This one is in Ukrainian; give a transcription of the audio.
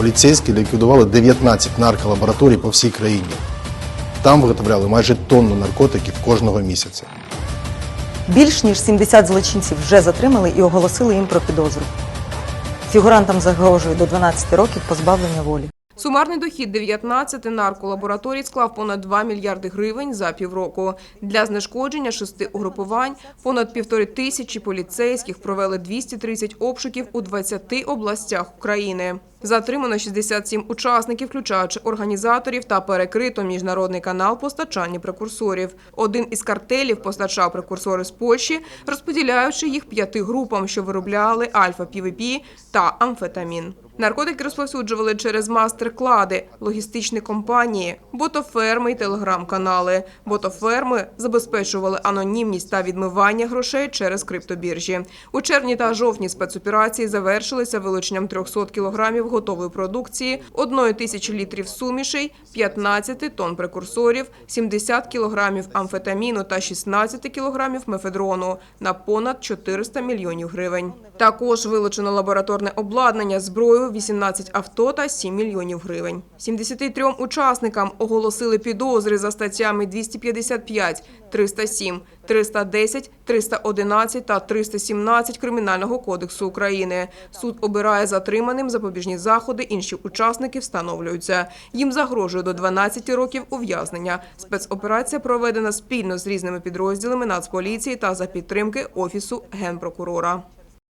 поліцейські ліквідували 19 нарколабораторій по всій країні. Там виготовляли майже тонну наркотиків кожного місяця. Більш ніж 70 злочинців вже затримали і оголосили їм про підозру. Фігурантам загрожує до 12 років позбавлення волі. Сумарний дохід 19 нарколабораторій склав понад 2 мільярди гривень за півроку. Для знешкодження шести угрупувань понад півтори тисячі поліцейських провели 230 обшуків у 20 областях України. Затримано 67 учасників, включаючи організаторів та перекрито міжнародний канал постачання прекурсорів. Один із картелів постачав прекурсори з Польщі, розподіляючи їх п'яти групам, що виробляли альфа-півіпі та амфетамін. Наркотики розповсюджували через мастер-клади, логістичні компанії, ботоферми й телеграм-канали. Ботоферми забезпечували анонімність та відмивання грошей через криптобіржі. У червні та жовтні спецоперації завершилися вилученням 300 кілограмів готової продукції, 1 тисячі літрів сумішей, 15 тонн прекурсорів, 70 кілограмів амфетаміну та 16 кілограмів мефедрону на понад 400 мільйонів гривень. Також вилучено лабораторне обладнання, зброю, 18 авто та 7 мільйонів гривень. 73 учасникам оголосили підозри за статтями 255, 307, 310, 311 та 317 Кримінального кодексу України. Суд обирає затриманим запобіжні заходи, інші учасники встановлюються. Їм загрожує до 12 років ув'язнення. Спецоперація проведена спільно з різними підрозділами Нацполіції та за підтримки Офісу Генпрокурора.